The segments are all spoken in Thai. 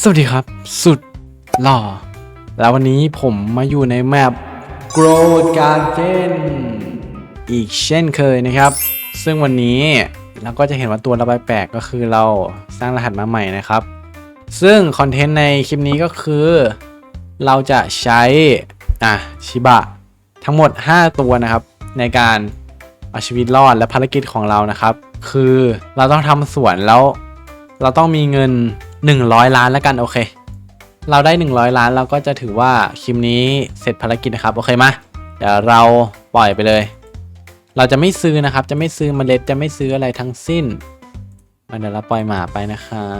สวัสดีครับ สุดหล่อ แล้ววันนี้ผมมาอยู่ในแมป Growth Garden อีกเช่นเคยนะครับ ซึ่งวันนี้เราก็จะเห็นว่าตัวระบายแปลกก็คือเราสร้างรหัสมาใหม่นะครับ ซึ่งคอนเทนต์ในคลิปนี้ก็คือ เราจะใช้ อะ ชิบะ ทั้งหมด 5 ตัวนะครับ ในการเอาชีวิตรอดและภารกิจของเรานะครับ คือเราต้องทำสวนแล้ว เราต้องมีเงิน 100 ล้านแล้วกันโอเค เราได้ 100 ล้านเราก็จะถือว่าคลิปนี้เสร็จภารกิจนะครับโอเคมาเดี๋ยวเราปล่อยไปเลย เราจะไม่ซื้อนะครับ จะไม่ซื้อมเมล็ดจะไม่ซื้ออะไรทั้งสิ้น เดี๋ยวเราปล่อยหมาไปนะครั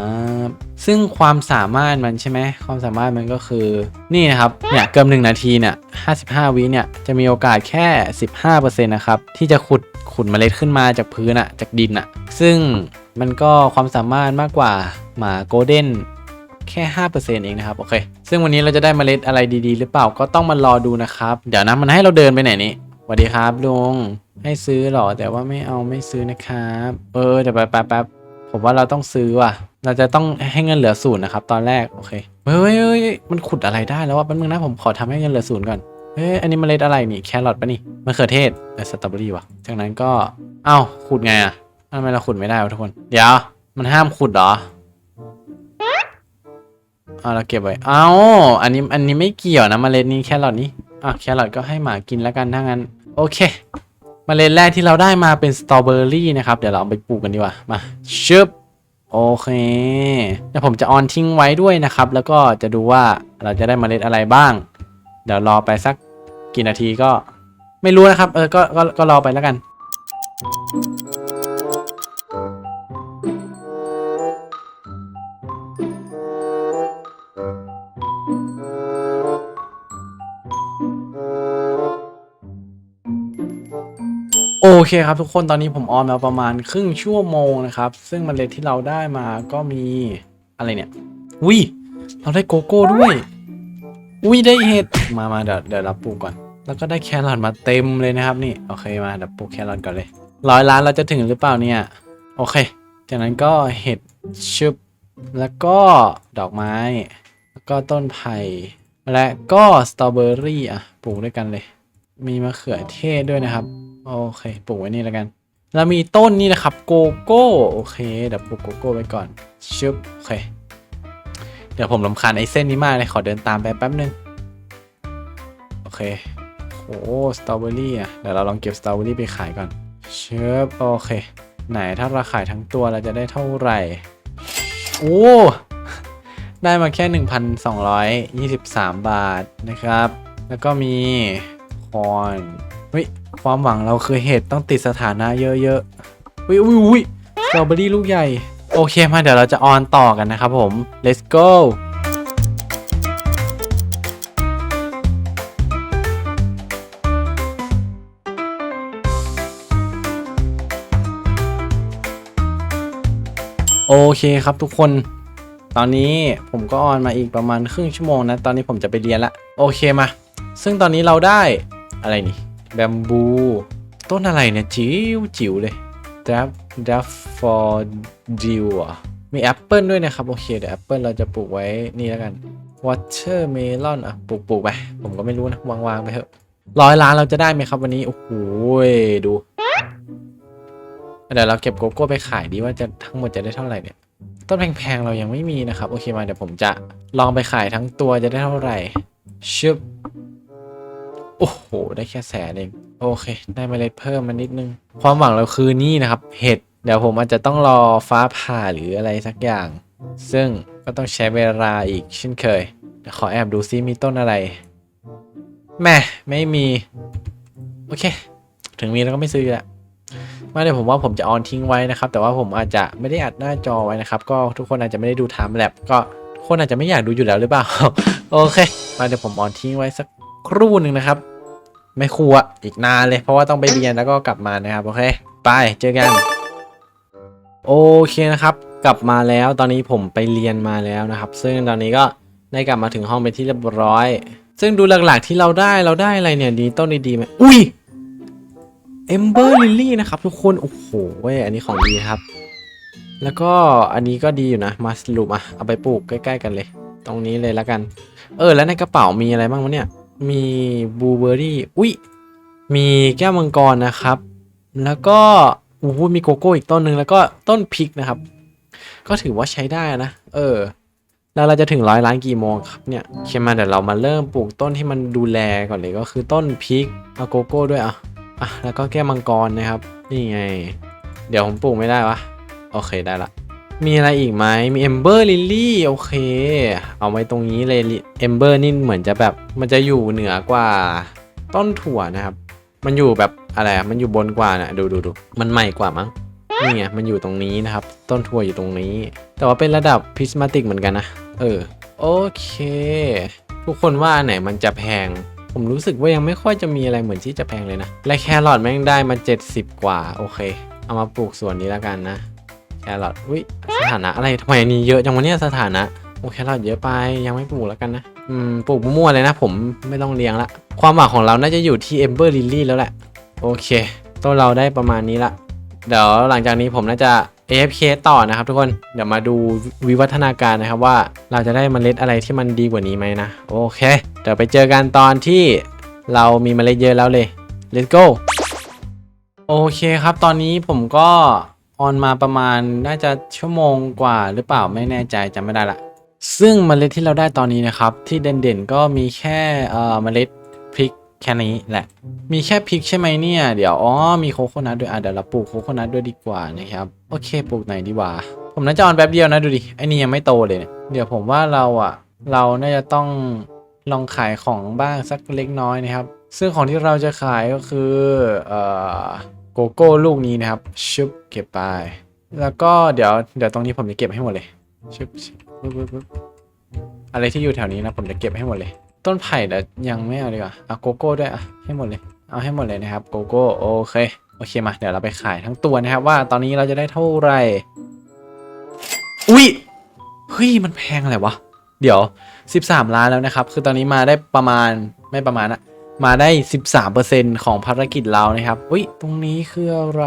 บ ซึ่งความสามารถมันใช่ไหมความสามารถมันก็คือนี่นะครับเนี่ยเกินหนึ่งนาทีเนี่ย55วิเนี่ยจะมีโอกาสแค่15%นต์นะครับที่จะขุดขุดเมล็ดขึ้นมาจากพื้นอะจากดินอะซึ่งมันก็ความสามารถมากกว่าหมาโกลเด้นแค่ 5%เองนะครับ โอเค ซึ่งวันนี้เราจะได้เมล็ดอะไรดีๆ หรือเปล่าก็ต้องมารอดูนะครับ เดี๋ยวนะมันให้เราเดินไปไหนนี่สวัสดีครับลุงให้ซื้อหรอแต่ว่าไม่เอาไม่ซื้อนะครับ เออเดี๋ยวแป๊บแป๊บแป๊บ ผมว่าเราต้องซื้อว่ะ เราจะต้องให้เงินเหลือศูนย์นะครับ ตอนแรก โอเค เฮ้ยเฮ้ยมันขุดอะไรได้แล้ววะแป๊บนึงนะผมขอทำให้เงินเหลือศูนย์ก่อน เฮ้ย อันนี้เมล็ดอะไรนี่ แครอทปะนี่มะเขือเทศเอสตรอเบอรี่วะจากนั้นก็ เอ้า ขุดไงอะทำไมเราขุดไม่ได้วะทุกคน เดี๋ยว มันห้ามขุดเหรอเอาเราเก็บไว้ เอาอันนี้ อันนี้ไม่เกี่ยวนะเมล็ดนี้แครอทนี้อะแครอทก็ให้หมากินแล้วกันถ้างั้น โอเค เมล็ดแรกที่เราได้มาเป็นสตรอเบอรี่นะครับ เดี๋ยวเราเอาไปปลูกกันดีกว่า มาชึบโอเคเดี๋ยวผมจะออนทิ้งไว้ด้วยนะครับ แล้วก็จะดูว่าเราจะได้เมล็ดอะไรบ้าง เดี๋ยวรอไปสักกี่นาทีก็ไม่รู้นะครับ เออก็ก็ก็รอไปแล้วกัน โอเคครับทุกคนตอนนี้ผมออนมาประมาณครึ่งชั่วโมงนะครับ ซึ่งเมล็ดที่เราได้มาก็มีอะไรเนี่ยวิเราได้โกโก้ด้วยอุ้ยได้เห็ดมามาเดี๋ยวเดี๋ยวเราปลูกก่อน แล้วก็ได้แครอทมาเต็มเลยนะครับนี่โอเคมาเดี๋ยวปลูกแครอทก่อนเลยร้อยล้านเราจะถึงหรือเปล่าเนี่ยโอเค จากนั้นก็เห็ดชึบแล้วก็ดอกไม้ แล้วก็ต้นไผ่และก็สตรอเบอรี่อะปลูกด้วยกันเลย มีมะเขือเทศด้วยนะครับ โอเคปลูกไว้นี่แล้วกันแล้วมีต้นนี่นะครับโกโก้โอเคเดี๋ยวปลูกโกโก้ไว้ก่อนชึบโอเค เดี๋ยวผมลำคาญไอ้เส้นนี้มากเลยขอเดินตามไปแป๊บนึงโอเคโอ้สตรอเบอรี่อะเดี๋ยวเราลองเก็บสตรอเบอรี่ไปขายก่อนชึบโอเค ไหนถ้าเราขายทั้งตัวเราจะได้เท่าไหร่โอ้ได้มาแค่ 1,223 บาทนะครับ แล้วก็มีคอน เฮ้ยความหวังเราคือเห็ดต้องติดสถานะเยอะๆอุ้ยอุ้ยอุ้ยสตรอเบอรี่ลูกใหญ่ โอเคมาเดี๋ยวเราจะออนต่อกันนะครับผม let's go โอเคครับทุกคน ตอนนี้ผมก็ออนมาอีกประมาณครึ่งชั่วโมงนะ ตอนนี้ผมจะไปเรียนละ โอเคมา ซึ่งตอนนี้เราได้อะไรนี่ แบมบู ต้นอะไรเนี่ย จิ๋วจิ๋วเลยดับดับฟอร์ดิวอะมีแอปเปิลด้วยนะครับ โอเค เดี๋ยวแอปเปิลเราจะปลูกไว้นี่แล้วกันวอเ t อร์เมลอนอะปลูกปลูกไป ผมก็ไม่รู้นะ วางวางไปเถอะร้อยล้านเราจะได้ไหมครับวันนี้ โอ้โหดู เดี๋ยวเราเก็บโกโก้ไปขายดีว่าจะทั้งหมดจะได้เท่าไหร่เนี่ย ต้นแพงๆเรายังไม่มีนะครับ โอเคมาเดี๋ยวผมจะลองไปขายทั้งตัวจะได้เท่าไหร่ชึบ โอ้โห ได้แค่แสนเอง โอเค ได้เมล็ดเพิ่มมานิดนึง ความหวังเราคือนี่นะครับ เห็ด เดี๋ยวผมอาจจะต้องรอฟ้าผ่าหรืออะไรสักอย่าง ซึ่งก็ต้องใช้เวลาอีกเช่นเคย ขอแอบดูซิมีต้นอะไรแม่ไม่มี โอเค ถึงมีแล้วก็ไม่ซื้อละมาเดี๋ยวผมว่าผมจะออนทิ้งไว้นะครับ แต่ว่าผมอาจจะไม่ได้อัดหน้าจอไว้นะครับ ก็ทุกคนอาจจะไม่ได้ดูไทม์แลปก็ทุกคนอาจจะไม่อยากดูอยู่แล้วหรือเปล่า โอเค มาเดี๋ยวผมออนทิ้งไว้สักครู่หนึ่งนะครับ ไม่ครูอะอีกนานเลย เพราะว่าต้องไปเรียนแล้วก็กลับมานะครับ โอเค ไปเจอกัน โอเคนะครับ กลับมาแล้วตอนนี้ผมไปเรียนมาแล้วนะครับ ซึ่งตอนนี้ก็ได้กลับมาถึงห้องเป็นที่เรียบร้อย ซึ่งดูหลักๆที่เราได้เราได้อะไรเนี่ยดีต้นดีๆไหมอุ้ยเอมเบอร์ลิลลี่นะครับทุกคนโอ้โหเว้ยอันนี้ของดีครับ แล้วก็อันนี้ก็ดีอยู่นะมาสลูมอะเอาไปปลูกใกล้ ๆ กันเลย ตรงนี้เลยแล้วกัน เออแล้วในกระเป๋ามีอะไรบ้างวะเนี่ย มีบลูเบอร์รี่อุ้ยมีแก้วมังกรนะครับ แล้วก็โอ้โหมีโกโก้อีกต้นหนึ่งแล้วก็ต้นพริกนะครับ ก็ถือว่าใช้ได้นะ เออ แล้วเราจะถึงร้อยล้านกี่โมงครับเนี่ยโอเคมาเดี๋ยวเรามาเริ่มปลูกต้นที่มันดูแลก่อนเลยก็คือต้นพริกเอาโกโก้ด้วยอะอะแล้วก็แก้วมังกรนะครับ นี่ไง เดี๋ยวผมปลูกไม่ได้วะโอเคได้ละ มีอะไรอีกไหมมีเอมเบอร์ลิลลี่โอเค เอาไว้ตรงนี้เลยเอมเบอร์นี่เหมือนจะแบบมันจะอยู่เหนือกว่าต้นถั่วนะครับ มันอยู่แบบอะไรมันอยู่บนกว่านะดูดูดูมันใหม่กว่ามั้งนี่ไงมันอยู่ตรงนี้นะครับ ต้นถั่วอยู่ตรงนี้ แต่ว่าเป็นระดับพิสมาติกเหมือนกันนะเออโอเค ทุกคนว่าไหนมันจะแพง ผมรู้สึกว่ายังไม่ค่อยจะมีอะไรเหมือนที่จะแพงเลยนะและแครอทแม่งได้มา 70 กว่าโอเค เอามาปลูกส่วนนี้แล้วกันนะ แครอทอุ้ยสถานะอะไรทำไมอันนี้เยอะจังวะเนี่ยสถานะโอแครอทเยอะไปยังไม่ปลูกแล้วกันนะอืมปลูกมั่วเลยนะผมไม่ต้องเลี้ยงละ ความหวังของเราน่าจะอยู่ที่เอมเบอร์ลิลลี่แล้วแหละ โอเคต้นเราได้ประมาณนี้ละเดี๋ยวหลังจากนี้ผมน่าจะ AFK ต่อนะครับทุกคนเดี๋ยวมาดูวิวัฒนาการนะครับว่าเราจะได้เมล็ดอะไรที่มันดีกว่านี้ไหมนะ โอเค เดี๋ยวไปเจอกันตอนที่เรามีเมล็ดเยอะแล้วเลย let's go โอเคครับตอนนี้ผมก็ ออนมาประมาณน่าจะชั่วโมงกว่าหรือเปล่าไม่แน่ใจจำไม่ได้ละ ซึ่งเมล็ดที่เราได้ตอนนี้นะครับ ที่เด่นๆก็มีแค่เอ่อเมล็ดพริกแค่นี้แหละ มีแค่พริกใช่ไหมเนี่ย เดี๋ยวอ๋อมีโคโคนัทด้วยอะเดี๋ยวเราปลูกโคโคนัทด้วยดีกว่านะครับ โอเคปลูกไหนดีวะผมน่าจะออนแป๊บเดียวนะดูดิไอ้นี่ยังไม่โตเลยเนี่ยเดี๋ยวผมว่าเราอะ เราน่าจะต้องลองขายของบ้างสักเล็กน้อยนะครับ ซึ่งของที่เราจะขายก็คือเอ่อ โกโก้ลูกนี้นะครับชุบเก็บไป แล้วก็เดี๋ยวเดี๋ยวตรงนี้ผมจะเก็บให้หมดเลยชุบชุบบปึ๊บปึ๊บอะไรที่อยู่แถวนี้นะผมจะเก็บให้หมดเลย ต้นไผ่เดี๋ยวยังไม่เอาดีกว่าเอาโกโก้ด้วยอะให้หมดเลย เอาให้หมดเลยนะครับโกโก้โอเคโอเคมาเดี๋ยวเราไปขายทั้งตัวนะครับว่าตอนนี้เราจะได้เท่าไหร่อุ้ยเฮ้ยมันแพงอะไรวะเดี๋ยว 13 ล้านแล้วนะครับ คือตอนนี้มาได้ประมาณไม่ประมาณอะ มาได้ 13%ของภารกิจเรานะครับอุ้ยตรงนี้คืออะไร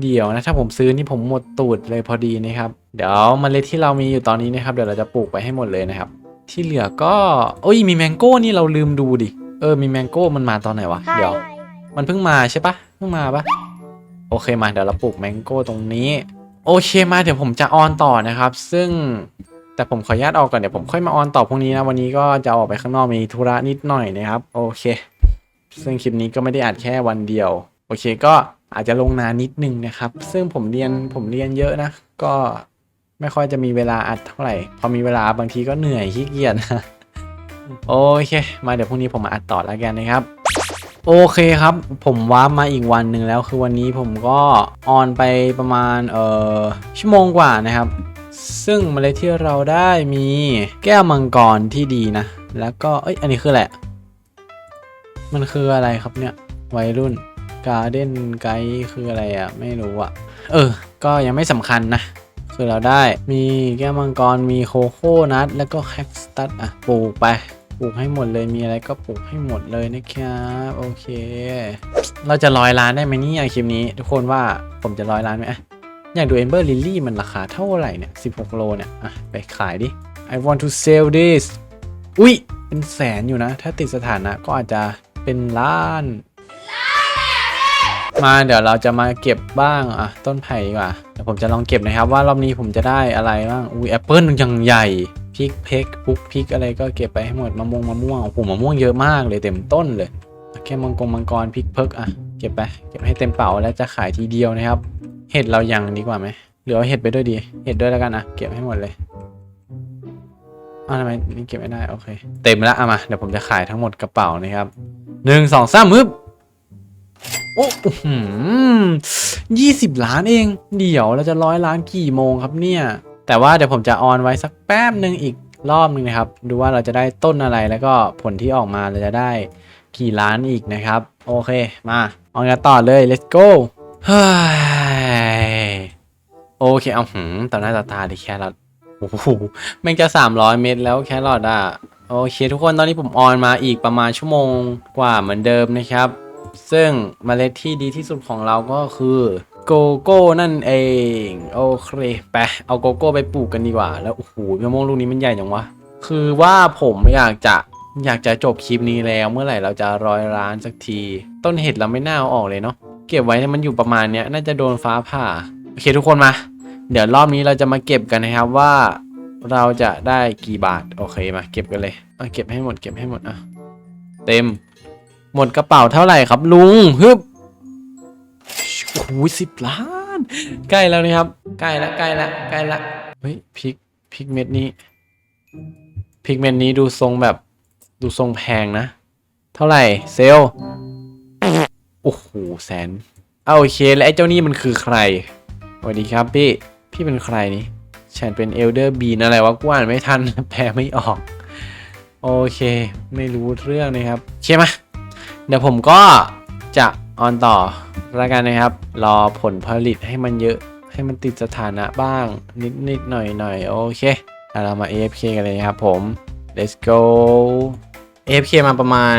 เดี๋ยวนะถ้าผมซื้อนี่ผมหมดตูดเลยพอดีนะครับ เดี๋ยวเมล็ดที่เรามีอยู่ตอนนี้นะครับ เดี๋ยวเราจะปลูกไปให้หมดเลยนะครับ ที่เหลือก็โอ้ยมีแมงโก้นี่เราลืมดูดิ เออมีแมงโก้มันมาตอนไหนวะ เดี๋ยว มันเพิ่งมาใช่ปะเพิ่งมาปะโอเคมาเดี๋ยวเราปลูกแมงโก้ตรงนี้ โอเคมาเดี๋ยวผมจะออนต่อนะครับ ซึ่ง แต่ผมขออนุญาตออกก่อนเดี๋ยวผมค่อยมาออนต่อพรุ่งนี้นะ วันนี้ก็จะออกไปข้างนอกมีธุระนิดหน่อยนะครับ โอเค ซึ่งคลิปนี้ก็ไม่ได้อัดแค่วันเดียว โอเคก็อาจจะลงนานนิดนึงนะครับ ซึ่งผมเรียนผมเรียนเยอะนะ ก็ไม่ค่อยจะมีเวลาอัดเท่าไหร่ พอมีเวลาบางทีก็เหนื่อยขี้เกียจโอเค มาเดี๋ยวพรุ่งนี้ผมมาอัดต่อแล้วกันนะครับโอเคครับ ผมว้ามาอีกวันหนึ่งแล้วคือวันนี้ผมก็ออนไปประมาณเอ่อชั่วโมงกว่านะครับ ซึ่งเมล็ดที่เราได้มีแก้วมังกรที่ดีนะ แล้วก็เอ้ยอันนี้คืออะไรมันคืออะไรครับเนี่ยวัยรุ่นการ์เด้นไกด์คืออะไรอะ่ะ ไม่รู้อะ่ะ เออ ก็ยังไม่สำคัญนะ คือเราได้มีแก้วมังกรมีโคโค่นัทแล้วก็แคคตัสอะปลูกไปปลูกให้หมดเลยมีอะไรก็ปลูกให้หมดเลยนะครับโอเค เราจะร้อยล้านได้ไหมเนี่ยคลิปนี้ ทุกคนว่าผมจะร้อยล้านไหม อะอยากดู Ember Lily มันราคาเท่าไหร่เนี่ย 16 โลเนี่ย อะ ไปขายดิ I want to sell this อุ้ย เป็นแสนอยู่นะ ถ้าติดสถานะก็อาจจะเป็นล้าน มาเดี๋ยวเราจะมาเก็บบ้างอะ ต้นไผ่ดีกว่า เดี๋ยวผมจะลองเก็บนะครับ ว่ารอบนี้ผมจะได้อะไรบ้าง อุ้ยแอปเปิลยังใหญ่พริกเพกปุ๊กพริกอะไรก็เก็บไปให้หมด มะม่วงมะม่วงโอ้โหมะม่วงเยอะมากเลยเต็มต้นเลย แค่มังกรมังกรพริกเพิกอะ เก็บไป เก็บให้เต็มเป๋าแล้วจะขายทีเดียวนะครับ เห็ดเรายังดีกว่าไหมหรือเอาเห็ดไปด้วยดี เห็ดด้วยแล้วกันอะเก็บให้หมดเลยอ้าวทำไมนี่เก็บไม่ได้โอเค เต็มแล้วเอามาเดี๋ยวผมจะขายทั้งหมดกระเป๋านะครับหนึ่งสองสามมึบโอ้โหยี่สิบล้านเอง เดี๋ยวเราจะร้อยล้านกี่โมงครับเนี่ย แต่ว่าเดี๋ยวผมจะออนไว้สักแป๊บหนึ่งอีกรอบหนึ่งนะครับ ดูว่าเราจะได้ต้นอะไรแล้วก็ผลที่ออกมาเราจะได้กี่ล้านอีกนะครับ โอเคมาออนกันต่อเลย let's go เฮ้ย โอเคเอาหืมต่อหน้าต่อตาดิแครอทโอ้โหแม่งจะ300เมตรแล้วแครอทอะโอเคทุกคนตอนนี้ผมออนมาอีกประมาณชั่วโมงกว่าเหมือนเดิมนะครับ ซึ่งเมล็ดที่ดีที่สุดของเราก็คือโกโก้นั่นเองโอเคไปเอาโกโก้ไปปลูกกันดีกว่า แล้วโอ้โหมะม่วงลูกนี้มันใหญ่จังวะคือว่าผมอยากจะอยากจะจบคลิปนี้แล้วเมื่อไหร่เราจะร้อยล้านสักที ต้นเห็ดเราไม่น่าเอาออกเลยเนาะเก็บไว้มันอยู่ประมาณเนี้ยน่าจะโดนฟ้าผ่าโอเคทุกคนมา เดี๋ยวรอบนี้เราจะมาเก็บกันนะครับว่าเราจะได้กี่บาท โอเคมาเก็บกันเลยเอาเก็บให้หมดเก็บให้หมดอะเต็ม หมดกระเป๋าเท่าไหร่ครับ ลุงฮึบโอ้โหสิบล้าน ใกล้แล้วนะครับ ใกล้ละใกล้ละใกล้ละเฮ้ยพริกพริกเม็ดนี้พริกเม็ดนี้ดูทรงแบบดูทรงแพงนะ เท่าไหร่เซลลโอ้โหแสนเอาโอเค แล้วไอ้เจ้านี่มันคือใครสวัสดีครับพี่ พี่เป็นใครนี่ฉันเป็นเอลเดอร์บีนอะไรวะกูอ่านไม่ทัน แปลไม่ออก โอเค ไม่รู้เรื่องนะครับโอเคมเดี๋ยวผมก็จะออนต่อแล้วกันนะครับ รอผลผลิตให้มันเยอะให้มันติดสถานะบ้าง นิดนิดหน่อยหน่อยโอเคแล้วเรามา AFK กันเลยครับผม let's go AFK มาประมาณ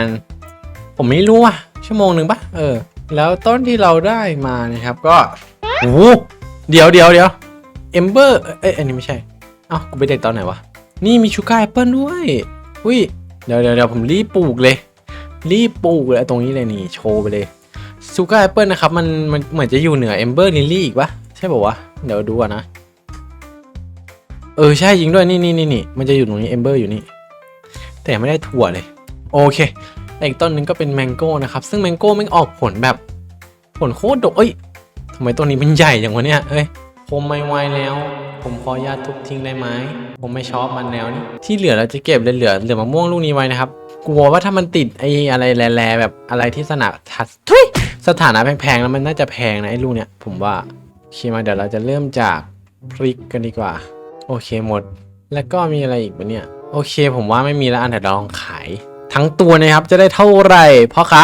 ผมไม่รู้อะชั่วโมงหนึ่งปะเออ แล้วต้นที่เราได้มานะครับก็โอ้โหเดี๋ยวเดี๋ยวเดี๋ยว เอมเบอร์เอ้ยอันนี้ไม่ใช่เอ้ากูไปเด็ดตอนไหนวะ นี่มีชูการ์แอปเปิลด้วยอุ้ยเดี๋ยวเดี๋ยวเดี๋ยวผมรีบปลูกเลย รีบปลูกเลยตรงนี้เลยนี่โชว์ไปเลยชูการ์แอปเปิลนะครับมันมันเหมือนจะอยู่เหนือเอมเบอร์ลิลลี่อีกปะใช่ป่าวะเดี๋ยวดูก่อนนะ เออใช่จริงด้วยนี่นี่นี่นี่มันจะอยู่ตรงนี้เอมเบอร์อยู่นี่ แต่ไม่ได้ถั่วเลย โอเคอีกต้นหนึงก็เป็นแมงโก้นะครับ ซึ่งแมงโก้มันออกผลแบบผลโคตรดกเอ้ยทำไมต้นนี้มันใหญ่อย่างวะเนี่ยเอ้ย ผมไม่ไหวแล้ว ผมขอญาตทุบทิ้งได้ไหม ผมไม่ชอบมันแล้วนี่ ที่เหลือเราจะเก็บเหลือเหลือเหลือมะม่วงลูกนี้ไว้นะครับ กลัวว่าถ้ามันติดไอ้อะไรแร่ๆแบบอะไรที่สนาทัดทุยสถานะแพงๆแล้วมันน่าจะแพงนะไอ้ลูกเนี่ยผมว่าโอเคมาเดี๋ยวเราจะเริ่มจากพริกกันดีกว่า โอเคหมด แล้วก็มีอะไรอีกปะเนี่ย โอเค ผมว่าไม่มีแล้วอันเดี๋ยวลองขาย ทั้งตัวนะครับจะได้เท่าไหร่พ่อค้า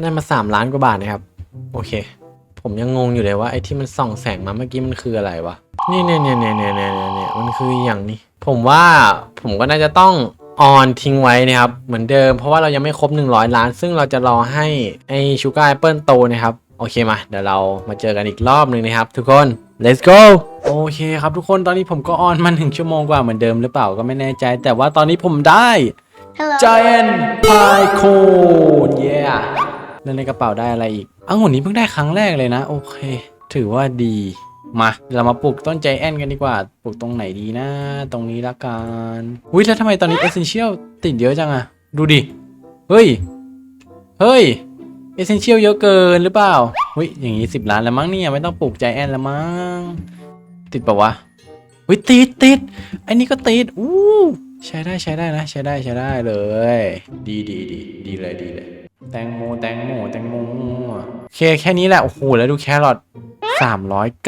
ได้มาสามล้านกว่าบาทนะครับ โอเค ผมยังงงอยู่เลยว่าไอ้ที่มันส่องแสงมาเมื่อกี้มันคืออะไรวะนี่เนี่ยเนี่ยเนี่ยเนี่ยเนี่ยเนี่ยมันคืออย่างนี้ ผมว่าผมก็น่าจะต้องออนทิ้งไว้นะครับ เหมือนเดิมเพราะว่าเรายังไม่ครบ 100 ล้าน ซึ่งเราจะรอให้ไอ้ชูการ์แอปเปิลโตนะครับโอเคมาเดี๋ยวเรามาเจอกันอีกรอบหนึ่งนะครับ ทุกคน let's go โอเคครับทุกคนตอนนี้ผมก็ออนมาหนึ่งชั่วโมงกว่าเหมือนเดิมหรือเปล่าก็ไม่แน่ใจ แต่ว่าตอนนี้ผมได้ Hello. Giant Pie Cone yeah แล้วในกระเป๋าได้อะไรอีก อังุ่นนี้เพิ่งได้ครั้งแรกเลยนะ โอเค ถือว่าดี มาเรามาปลูกต้นใจแอนกันดีกว่า ปลูกตรงไหนดีนะ ตรงนี้ละกันอุ้ยแล้วทำไมตอนนี้ Essential ติดเยอะจังอะดูดิ เฮ้ย เฮ้ย Essential เยอะเกินหรือเปล่าอุ้ยอย่างนี้สิบล้านแล้วมั้งเนี่ยไม่ต้องปลูกใจแอนแล้วมั้งติดปะวะอุ้ยติดติดอันนี้ก็ติดอู้ใช้ได้ใช้ได้นะ ใช้ได้ใช้ได้เลย ดีดีดีดีเลยดีเลย แตงโมแตงโมแตงโมโอเคแค่นี้แหละ โอ้โห แล้วดูแครอท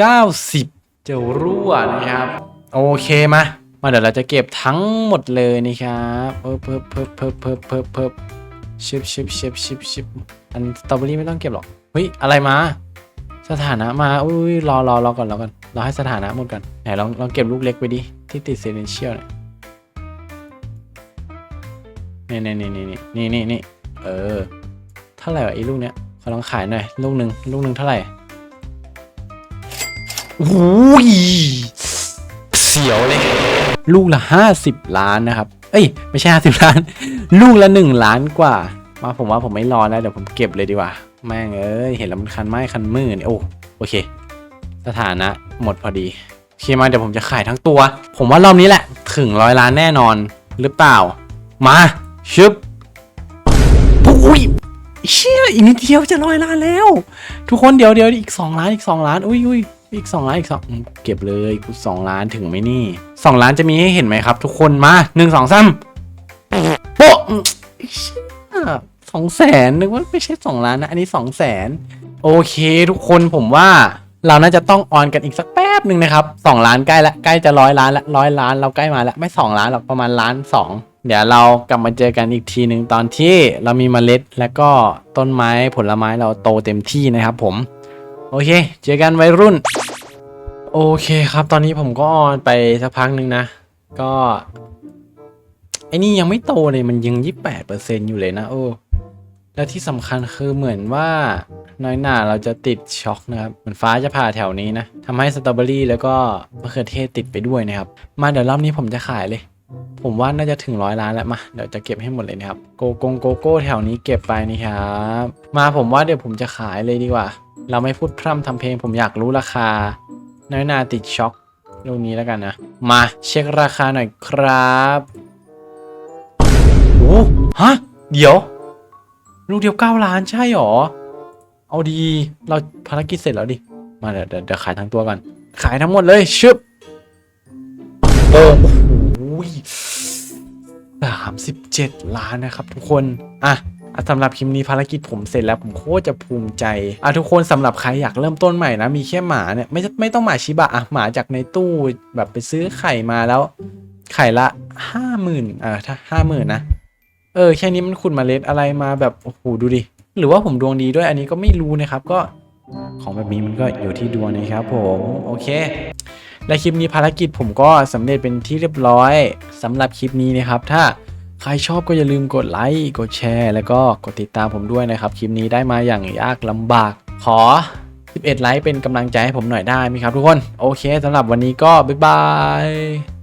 390 จะรั่วนะครับ โอเคมา มาเดี๋ยวเราจะเก็บทั้งหมดเลยนะครับเพิ่มเพิ่มเพิ่มเพิ่มเพิ่มเพิ่มเพิ่มชิบชิบชิบชิบชิบอันสตรอเบอรี่ไม่ต้องเก็บหรอกเฮ้ยอะไรมา สถานะมาอุ้ยรอรอรอก่อนรอก่อนรอให้สถานะหมดก่อนไหนลองลองเก็บลูกเล็กไปดิที่ติดเซเลนเชียลเนี่ยนี่นี่นี่นี่นี่นี่นี่เออ เท่าไหร่วะไอ้ลูกเนี้ยขอลองขายหน่อยลูกหนึ่งลูกหนึ่งเท่าไหร่โอ้ยเสียวเลย ลูกละห้าสิบล้านนะครับ เอ้ย ไม่ใช่ห้าสิบล้าน ลูกละหนึ่งล้านกว่า มาผมว่าผมไม่รอแล้วเดี๋ยวผมเก็บเลยดีกว่า แม่งเอ้ย เห็นแล้วมันคันไม้คันมือเนี่ยโอ้โอเค สถานะหมดพอดีโอเคมาเดี๋ยวผมจะขายทั้งตัว ผมว่ารอบนี้แหละ ถึงร้อยล้านแน่นอนหรือเปล่า มาชึบอุ้ย เชี่ยอีกนิดเดียวจะร้อยล้านแล้ว ทุกคนเดี๋ยวเดี๋ยวอีกสองล้านอีกสองล้านอุ้ยอุ้ยอีกสองล้านอีกสองเก็บเลยกูสองล้านถึงไหมนี่สองล้านจะมีให้เห็นไหมครับ ทุกคนมาหนึ่งสองสามโป๊ะอืมเชี่ยสองแสนนึกว่าไม่ใช่สองล้านนะ อันนี้สองแสนโอเค ทุกคนผมว่าเราน่าจะต้องออนกันอีกสักแป๊บหนึ่งนะครับสองล้านใกล้ละใกล้จะร้อยล้านละร้อยล้านเราใกล้มาล้วไม่สองล้านหรอกประมาณล้านสอง เดี๋ยวเรากลับมาเจอกันอีกทีหนึ่งตอนที่เรามีเมล็ด แล้วก็ต้นไม้ผลไม้เราโตเต็มที่นะครับผม โอเค เจอกันวัยรุ่น โอเคครับ ตอนนี้ผมก็ออนไปสักพักหนึ่งนะ ก็ไอ้นี่ยังไม่โตเลยมันยังยี่แปดเปอร์เซ็นอยู่เลยนะโอ้แล้วที่สำคัญคือเหมือนว่าน้อยหน่าเราจะติดช็อกนะครับเหมือนฟ้าจะผ่าแถวนี้นะทำให้สตรอเบอรี่แล้วก็มะเขือเทศติดไปด้วยนะครับ มาเดี๋ยวรอบนี้ผมจะขายเลย ผมว่าน่าจะถึงร้อยล้านแล้วมาเดี๋ยวจะเก็บให้หมดเลยนะครับโกโกงโกโก้แถวนี้เก็บไปนี่ครับ มาผมว่าเดี๋ยวผมจะขายเลยดีกว่า เราไม่พูดพร่ำทำเพลง ผมอยากรู้ราคา น้อยนาติดช็อกลูกนี้แล้วกันนะ มาเช็คราคาหน่อยครับโอ้ฮะ เดี๋ยว ลูกเดียวเก้าล้านใช่หรอ เอาดี เราภารกิจเสร็จแล้วดิ มาเดี๋ยวเดี๋ยวขายทั้งตัวก่อน ขายทั้งหมดเลยชึบโอ้ สามสิบเจ็ดล้านนะครับทุกคน อะสำหรับคลิปนี้ภารกิจผมเสร็จแล้วผมโคตรจะภูมิใจอะทุกคนสำหรับใครอยากเริ่มต้นใหม่นะ มีแค่หมาเนี่ยไม่ไม่ต้องหมาชิบะอะหมาจากในตู้แบบไปซื้อไข่มาแล้ว ไข่ละห้าหมื่นอ่าถ้าห้าหมื่นนะเออแค่นี้มันขุดเมล็ดอะไรมาแบบโอ้โหดูดิ หรือว่าผมดวงดีด้วยอันนี้ก็ไม่รู้นะครับก็ของแบบนี้มันก็อยู่ที่ดวงนะครับผม โอเค และคลิปนี้ภารกิจผมก็สำเร็จเป็นที่เรียบร้อยสำหรับคลิปนี้นะครับ ถ้าใครชอบก็อย่าลืมกดไลค์กดแชร์ แล้วก็กดติดตามผมด้วยนะครับคลิปนี้ได้มาอย่างยากลำบาก ขอ 11 ไลค์เป็นกำลังใจให้ผมหน่อยได้ไหมครับทุกคน โอเคสำหรับวันนี้ก็บ๊ายบาย